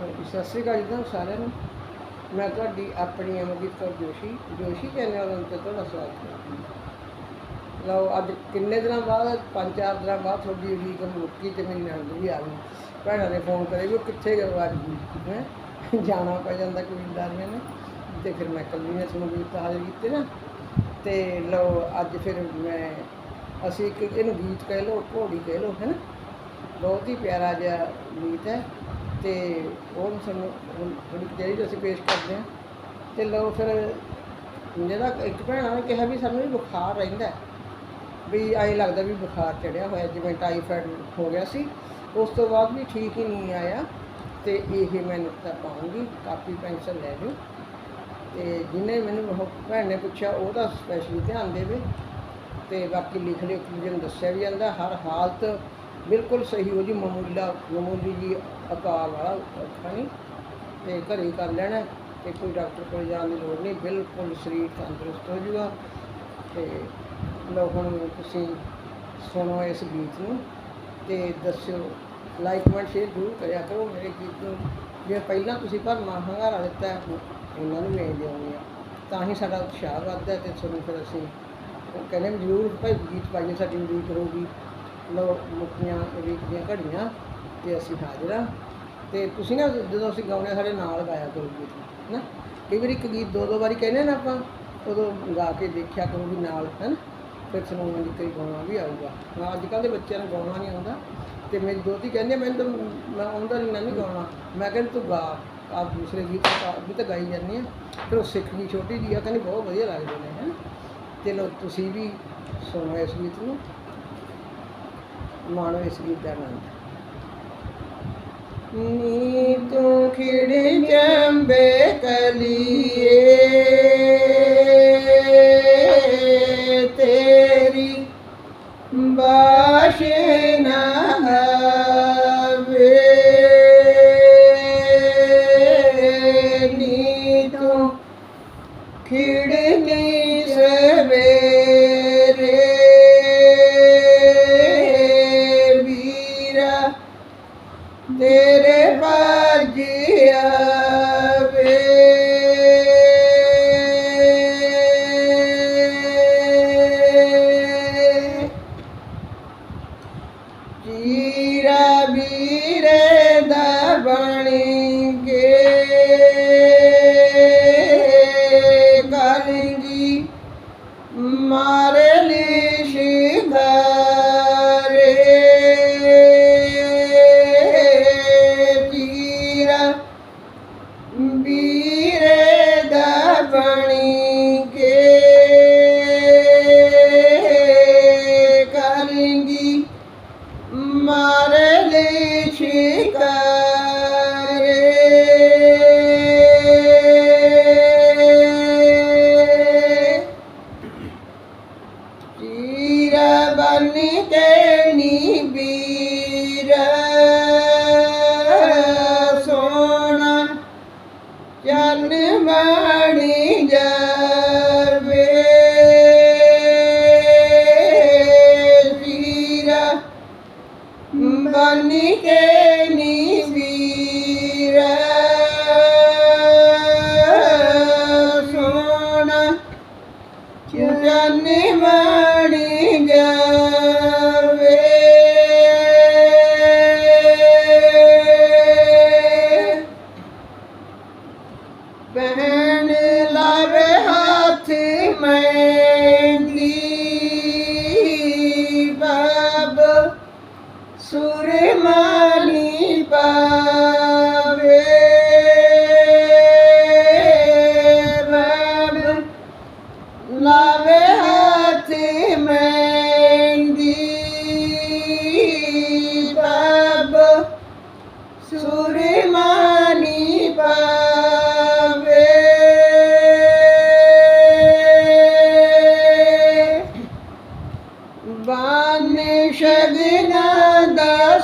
ਸਤਿ ਸ਼੍ਰੀ ਅਕਾਲ ਜੀ ਤੁਹਾਨੂੰ ਸਾਰਿਆਂ ਨੂੰ। ਮੈਂ ਤੁਹਾਡੀ ਆਪਣੀ ਅਮਰਜੀਤ ਕੌਰ ਜੋਸ਼ੀ ਜੋਸ਼ੀ ਚੈਨਲ ਉੱਤੇ ਤੁਹਾਡਾ ਸਵਾਗਤ ਕਰਦੀ ਲਓ, ਅੱਜ ਕਿੰਨੇ ਦਿਨਾਂ ਬਾਅਦ, ਪੰਜ ਚਾਰ ਦਿਨਾਂ ਬਾਅਦ ਤੁਹਾਡੀ ਉਡੀਕ ਮੁੱਕੀ ਤੇ ਮੇਰੀ ਨੰਦ ਵੀ ਆ ਗਈ। ਭੈਣਾਂ ਨੇ ਫੋਨ ਕਰੇ ਵੀ ਉਹ ਕਿੱਥੇ ਗਏ ਅੱਜ? ਹੈ? ਜਾਣਾ ਪੈ ਜਾਂਦਾ ਕਬੀਲਦਾਰੀਆਂ ਨੇ। ਤੇ ਫਿਰ ਮੈਂ ਕੱਲੀ ਨੇ ਤੁਹਾਨੂੰ ਗੀਤ ਹਾਜ਼ਰ ਕੀਤੇ ਨਾ। ਤੇ ਲਓ, ਅੱਜ ਫਿਰ ਮੈਂ, ਅਸੀਂ ਇੱਕ ਇਹਨੂੰ ਗੀਤ ਕਹਿ ਲਓ, ਘੋੜੀ ਕਹਿ ਲਓ ਹੈ ਨਾ ਬਹੁਤ ਹੀ ਪਿਆਰਾ ਜਿਹਾ ਗੀਤ ਹੈ। ਤੇ ਉਹ ਸਾਨੂੰ ਹੁਣ ਥੋੜੀ ਜਿਹੜੀ ਅਸੀਂ ਪੇਸ਼ ਕਰਦੇ ਹਾਂ, ਤੇ ਲਓ ਫਿਰ ਜਿਹੜਾ ਇੱਕ ਭੈਣਾਂ ਨੇ ਕਿਹਾ ਵੀ ਸਾਨੂੰ ਵੀ ਬੁਖਾਰ ਰਹਿੰਦਾ ਵੀ ਐਂ ਲੱਗਦਾ ਵੀ ਬੁਖਾਰ ਚੜਿਆ ਹੋਇਆ, ਜਿਵੇਂ ਟਾਈਫਾਇਡ ਹੋ ਗਿਆ ਸੀ। ਉਸ ਤੋਂ ਬਾਅਦ ਵੀ ਠੀਕ ਹੀ ਨਹੀਂ ਆਇਆ, ਤੇ ਇਹ ਮੈਂ ਨੁਕਤਾ ਪਾਉਂਗੀ, ਕਾਪੀ, ਪੈਨਸਲ ਲੈ ਲਿਓ ਤੇ ਜਿਹਨੇ ਮੈਨੂੰ ਭੈਣ ਨੇ ਪੁੱਛਿਆ ਉਹਦਾ ਸਪੈਸ਼ਲੀ ਧਿਆਨ ਦੇਵੇ। ਤੇ ਬਾਕੀ ਲਿਖ ਲਿਓ ਕਿ ਜਿਹਨੂੰ ਦੱਸਿਆ ਵੀ ਜਾਂਦਾ, ਹਰ ਹਾਲਤ ਬਿਲਕੁਲ ਸਹੀ ਹੋ ਜੀ ਮਾਮੂਲਾ ਮਾਮੂਲੀ ਜੀ ਆਕਾਰ ਵਾਲਾ ਔਖਾ ਨਹੀਂ ਤੇ ਘਰੇ ਹੀ ਕਰ ਲੈਣਾ ਤੇ ਕੋਈ ਡਾਕਟਰ ਕੋਲ ਜਾਣ ਦੀ ਲੋੜ ਨਹੀਂ ਬਿਲਕੁਲ ਸਰੀਰ ਤੰਦਰੁਸਤ ਹੋ ਜੂਗਾ ਤੇ ਲਓ ਹੁਣ ਤੁਸੀਂ ਸੁਣੋ ਇਸ ਗੀਤ ਨੂੰ ਤੇ ਦੱਸਿਓ ਲਾਈਕ ਕਮੈਂਟ ਸ਼ੇਅਰ ਜ਼ਰੂਰ ਕਰਿਆ ਕਰੋ ਮੇਰੇ ਗੀਤ ਨੂੰ ਜੇ ਪਹਿਲਾਂ ਤੁਸੀਂ ਭਰਮਾ ਹੰਗਾਰਾ ਦਿੱਤਾ ਹੈ, ਉਹਨਾਂ ਨੂੰ ਵੇਚ ਦਿਓਗੇ ਤਾਂ ਹੀ ਸਾਡਾ ਉਤਸ਼ਾਹ ਵੱਧਦਾ ਹੈ ਤੇ ਤੁਹਾਨੂੰ ਫਿਰ ਅਸੀਂ ਉਹ ਕਹਿੰਦੇ ਜ਼ਰੂਰ ਭਾਈ ਗੀਤ ਪਾਈਏ ਸਾਡੀ ਉਡੀਕ ਰਹੂਗੀ। ਲਓ ਮੁੱਕੀਆਂ ਉਡੀਕ ਦੀਆਂ ਘੜੀਆਂ ਤੇ ਅਸੀਂ ਹਾਜ਼ਰਾਂ। ਤੇ ਤੁਸੀਂ ਨਾ ਜਦੋਂ ਅਸੀਂ ਗਾਉਣੇ ਸਾਡੇ ਨਾਲ ਗਾਇਆ ਕਰੋ ਗੀਤ ਨਾ ਕਈ ਵਾਰੀ ਇੱਕ ਗੀਤ ਦੋ ਦੋ ਵਾਰੀ ਕਹਿੰਦੇ ਨਾ ਆਪਾਂ ਉਦੋਂ ਗਾ ਕੇ ਦੇਖਿਆ ਕਰੋ ਵੀ ਨਾਲ ਹੈ ਨਾ ਫਿਰ ਸੁਣਾਉਣ ਦੀ ਕਈ ਗਾਉਣਾ ਵੀ ਆਊਗਾ। ਹਾਂ ਅੱਜ ਕੱਲ੍ਹ ਦੇ ਬੱਚਿਆਂ ਨੂੰ ਗਾਉਣਾ ਨਹੀਂ ਆਉਂਦਾ। ਤੇ ਮੇਰੀ ਦੋਤੀ ਕਹਿੰਦੀ ਆ, ਮੈਨੂੰ ਤਾਂ ਮੈਂ ਆਉਂਦਾ ਨਹੀਂ ਮੈਂ ਨਹੀਂ ਗਾਉਣਾ। ਮੈਂ ਕਹਿੰਦੀ ਤੂੰ ਗਾ ਆਪ ਦੂਸਰੇ ਗੀਤ ਵੀ ਤਾਂ ਗਾਈ ਜਾਂਦੀ ਆ। ਫਿਰ ਉਹ ਸਿੱਖ ਗਈ ਛੋਟੀ ਜੀ ਆ ਕਹਿੰਦੀ ਬਹੁਤ ਵਧੀਆ ਲੱਗਦੇ ਨੇ ਹੈ ਤੇ ਲੋ ਤੁਸੀਂ ਵੀ ਸੁਣੋ ਇਸ ਗੀਤ ਨੂੰ। ਮਾਣੋ ਇਸ ਗੀਤ ਦਾ ਆਨੰਦ ਨੀ ਤੂੰ ਖਿੜ ਜੰਬੇ ਕਲੀਏ ਤੇਰੀ ਬਾਸ਼ਨਾ সুরে মানিবা। ਸ਼ਗਨਾ ਦਾ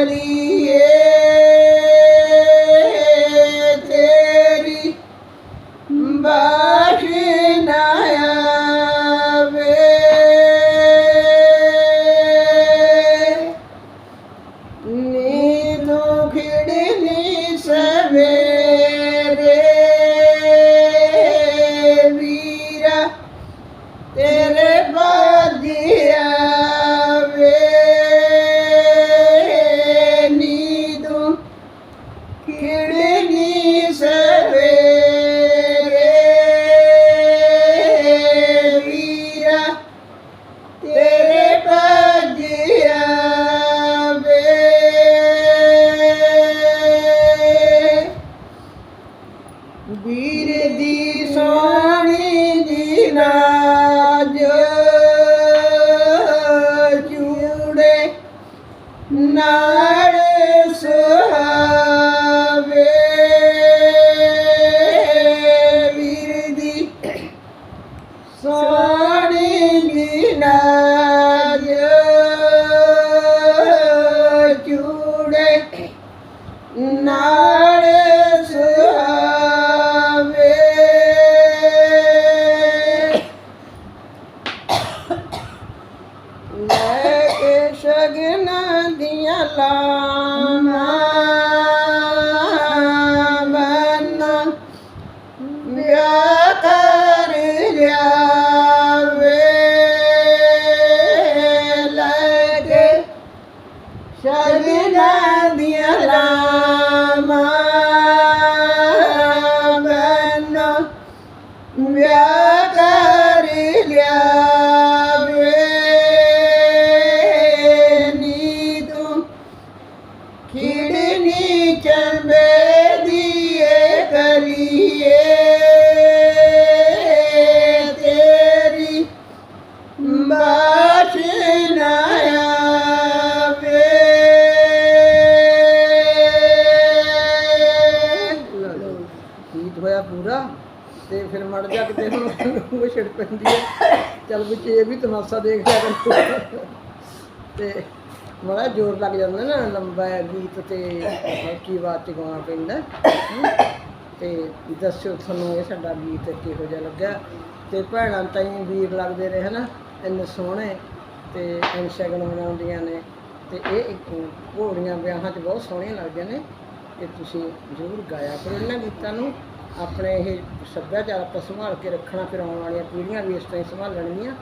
गलिए तेरी बाखिनाया वे नीलू खिड़नी सवेरे वीरा तेरे Dadah. ਮੜ ਜਾ ਕਿਤੇ ਉਹ ਛਿੜ ਪੈਂਦੀ ਹੈ। ਚੱਲ ਵਿੱਚ ਇਹ ਵੀ ਤਮਾਸ਼ਾ ਦੇਖ ਲਿਆ ਕਰੋ। ਤੇ ਬੜਾ ਜ਼ੋਰ ਲੱਗ ਜਾਂਦਾ ਨਾ ਲੰਬਾ ਗੀਤ ਤੇ। ਹਲਕੀ ਆਵਾਜ਼ ਚ ਗਾਉਣਾ ਪੈਂਦਾ। ਹਮ। ਤੇ ਦੱਸਿਓ ਤੁਹਾਨੂੰ ਇਹ ਸਾਡਾ ਗੀਤ ਕਿਹੋ ਜਿਹਾ ਲੱਗਾ। ਤੇ ਭੈਣਾਂ ਤਾਈਂ ਵੀਰ ਲੱਗਦੇ ਰਹੇ ਹਨਾ, ਇੰਨੇ ਸੋਹਣੇ। ਤੇ ਇਨਸ਼ਗਨ ਬਣਾਉਂਦੀਆਂ ਨੇ। ਤੇ ਇਹ ਇੱਕ ਘੋੜੀਆਂ ਵਿਆਹਾਂ 'ਚ ਬਹੁਤ ਸੋਹਣੀਆਂ ਲੱਗਦੀਆਂ ਨੇ। ਤੇ ਤੁਸੀਂ ਜ਼ਰੂਰ ਗਾਇਆ ਕਰੋ ਇਹਨਾਂ ਗੀਤਾਂ ਨੂੰ। ਆਪਣੇ ਇਹ ਸੱਭਿਆਚਾਰ ਆਪਾਂ ਸੰਭਾਲ ਕੇ ਰੱਖਣਾ, ਫਿਰ ਆਉਣ ਵਾਲੀਆਂ ਪੀੜ੍ਹੀਆਂ ਵੀ ਇਸ ਤਰ੍ਹਾਂ ਹੀ ਸੰਭਾਲਣਗੀਆਂ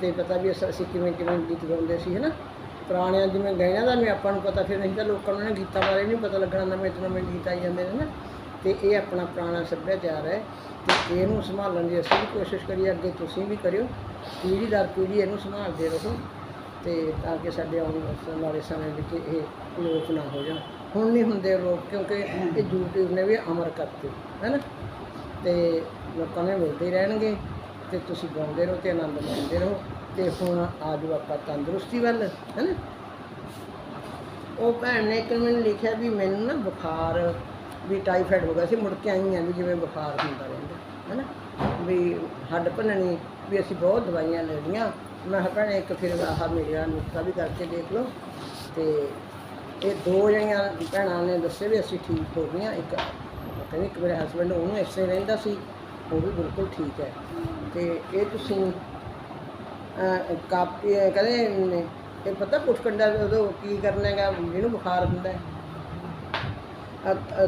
ਤੇ ਪਤਾ ਵੀ ਅਸ- ਅਸੀਂ ਕਿਵੇਂ ਕਿਵੇਂ ਗੀਤ ਗਾਉਂਦੇ ਸੀ, ਹਨਾ? ਪੁਰਾਣਿਆਂ ਜਿਵੇਂ ਗਾਇਆਂ ਦਾ ਵੀ ਆਪਾਂ ਨੂੰ ਪਤਾ, ਫਿਰ ਨਹੀਂ ਤਾਂ ਲੋਕਾਂ ਨੂੰ ਇਹਨਾਂ ਗੀਤਾਂ ਬਾਰੇ ਨਹੀਂ ਪਤਾ ਲੱਗਣਾ, ਨਵੇਂ ਤੋਂ ਨਵੇਂ ਗੀਤ ਆਈ ਜਾਂਦੇ ਨੇ ਨਾ ਤੇ ਇਹ ਆਪਣਾ ਪੁਰਾਣਾ ਸੱਭਿਆਚਾਰ ਹੈ, ਤੇ ਇਹਨੂੰ ਸੰਭਾਲਣ ਦੀ ਅਸੀਂ ਵੀ ਕੋਸ਼ਿਸ਼ ਕਰੀਏ, ਅੱਗੇ ਤੁਸੀਂ ਵੀ ਕਰਿਓ, ਪੀੜ੍ਹੀ ਦਰ ਪੀੜ੍ਹੀ ਇਹਨੂੰ ਸੰਭਾਲਦੇ ਰਹੋ, ਤੇ ਤਾਂ ਕਿ ਸਾਡੇ ਆਉਣ ਵਾਲੇ ਸਮੇਂ ਵਿੱਚ ਇਹ ਲੋਪ ਨਾ ਹੋ ਜਾਣ। ਹੁਣ ਨਹੀਂ ਹੁੰਦੇ ਲੋਕ ਕਿਉਂਕਿ ਇਹ YouTube ਨੇ ਵੀ ਅਮਰ ਕਰਤੇ ਹੈ ਨਾ ਤੇ ਲੋਕਾਂ ਨੇ ਮਿਲਦੇ ਰਹਿਣਗੇ, ਤੇ ਤੁਸੀਂ ਗਾਉਂਦੇ ਰਹੋ ਤੇ ਆਨੰਦ ਮਾਣਦੇ ਰਹੋ, ਤੇ ਹੁਣ ਆਜੋ ਆਪਾਂ ਤੰਦਰੁਸਤੀ ਵੱਲ ਹੈ ਨਾ ਉਹ ਭੈਣ ਨੇ ਇੱਕ ਮੈਨੂੰ ਲਿਖਿਆ ਵੀ ਮੈਨੂੰ ਨਾ ਬੁਖਾਰ, ਵੀ ਟਾਈਫਾਇਡ ਹੋ ਗਿਆ ਸੀ, ਮੁੜ ਕੇ ਆਈ ਆ ਵੀ ਜਿਵੇਂ ਬੁਖਾਰ ਹੁੰਦਾ ਰਹਿੰਦਾ, ਹੈਨਾ? ਵੀ ਹੱਡ ਭੰਨਣੀ, ਵੀ ਅਸੀਂ ਬਹੁਤ ਦਵਾਈਆਂ ਲੈ ਲਈਆਂ। ਮੈਂ ਕਿਹਾ ਭੈਣੇ ਇੱਕ ਫਿਰ ਆਹ ਮੇਰਾ ਨੁਕਤਾ ਵੀ ਕਰਕੇ ਦੇਖ ਲਓ, ਤੇ ਇਹ ਦੋ ਜਣੀਆਂ ਭੈਣਾਂ ਨੇ ਦੱਸਿਆ ਵੀ ਅਸੀਂ ਠੀਕ ਹੋ ਗਈਆਂ ਇੱਕ ਕਹਿੰਦੇ ਇੱਕ ਮੇਰੇ ਹਸਬੰਡ ਉਹਨੂੰ ਇਸ ਰਹਿੰਦਾ ਸੀ ਉਹ ਵੀ ਬਿਲਕੁਲ ਠੀਕ ਹੈ। ਤੇ ਇਹ ਤੁਸੀਂ ਕਾਪੀ ਕਹਿੰਦੇ ਨੇ, ਇਹ ਪਤਾ ਪੁੱਟਕੰਡਾ ਉਦੋਂ ਕੀ ਕਰਨਾ ਹੈਗਾ ਜਿਹਨੂੰ ਬੁਖਾਰ ਹੁੰਦਾ ਹੈ।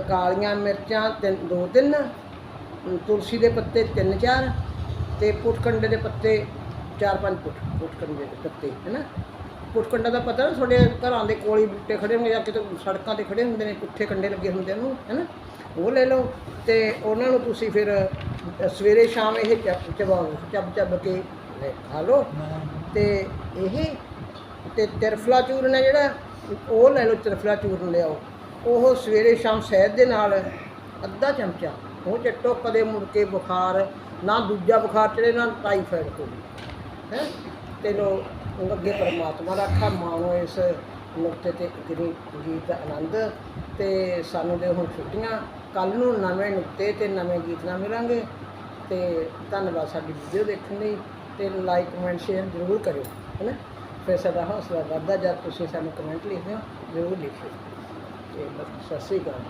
ਕਾਲੀਆਂ ਮਿਰਚਾਂ ਤਿੰਨ ਦੋ ਤਿੰਨ ਤੁਲਸੀ ਦੇ ਪੱਤੇ ਤਿੰਨ ਚਾਰ ਤੇ ਪੁੱਟਕੰਡੇ ਦੇ ਪੱਤੇ ਚਾਰ ਪੰਜ ਪੁੱਟ ਪੁੱਟਕੰਡੇ ਦੇ ਪੱਤੇ ਹੈਨਾ ਪੁੱਟਕੰਡਾ ਦਾ ਪਤਾ ਨਾ, ਤੁਹਾਡੇ ਘਰਾਂ ਦੇ ਕੋਲ ਹੀ ਬੂਟੇ ਖੜੇ ਹੋਣਗੇ ਜਾਂ ਕਿਤੇ ਸੜਕਾਂ ਤੇ ਖੜੇ ਹੁੰਦੇ ਨੇ, ਪੁੱਠੇ ਕੰਡੇ ਲੱਗੇ ਹੁੰਦੇ ਨੇ, ਹੈਨਾ? ਉਹ ਲੈ ਲਓ ਤੇ ਉਹਨਾਂ ਨੂੰ ਤੁਸੀਂ ਫਿਰ ਸਵੇਰੇ ਸ਼ਾਮ ਇਹ ਚਬਾਓ, ਚੱਬ ਚੱਬ ਕੇ ਖਾ ਲਓ। ਤੇ ਇਹ ਤੇ ਤਿਰਫਲਾ ਚੂਰਨ ਹੈ ਜਿਹੜਾ, ਉਹ ਲੈ ਲਓ, ਤਿਰਫਲਾ ਚੂਰਨ ਲਿਆਓ। ਉਹ ਸਵੇਰੇ ਸ਼ਾਮ ਸ਼ਹਿਦ ਦੇ ਨਾਲ ਅੱਧਾ ਚਮਚਾ, ਉਹ ਚੱਟੋ ਕਦੇ ਮੁੜ ਕੇ ਬੁਖਾਰ, ਨਾ ਦੂਜਾ ਬੁਖਾਰ ਚੜੇ ਨਾ ਟਾਈਫਾਇਡ ਕੋਈ ਹੈ? ਤੇ ਲੋ ਉਹ ਅੱਗੇ ਪਰਮਾਤਮਾ ਦਾ ਆਖਾ ਮਾਣੋ ਇਸ ਨੁਕਤੇ ਤੇ ਗਰੀ ਗੀਤ ਦਾ ਆਨੰਦ ਤੇ ਸਾਨੂੰ ਦੇ ਹੁਣ ਛੁੱਟੀਆਂ। ਕੱਲ ਨੂੰ ਨਵੇਂ ਨੁਕਤੇ ਤੇ ਨਵੇਂ ਗੀਤ ਨਾਲ ਮਿਲਾਂਗੇ ਤੇ ਧੰਨਵਾਦ ਸਾਡੀ ਵੀਡੀਓ ਦੇਖਣ ਲਈ ਤੇ ਲਾਈਕ, ਕਮੈਂਟ, ਸ਼ੇਅਰ ਜ਼ਰੂਰ ਕਰਿਓ ਹੈ ਨਾ ਫਿਰ ਸਾਡਾ ਹੌਸਲਾ ਵੱਧਦਾ ਜਦ ਤੁਸੀਂ ਸਾਨੂੰ ਕਮੈਂਟ ਲਿਖਦੇ ਹੋ, ਜ਼ਰੂਰ ਲਿਖਿਓ। ਤੇ ਬਸ, ਸਤਿ ਸ਼੍ਰੀ ਅਕਾਲ।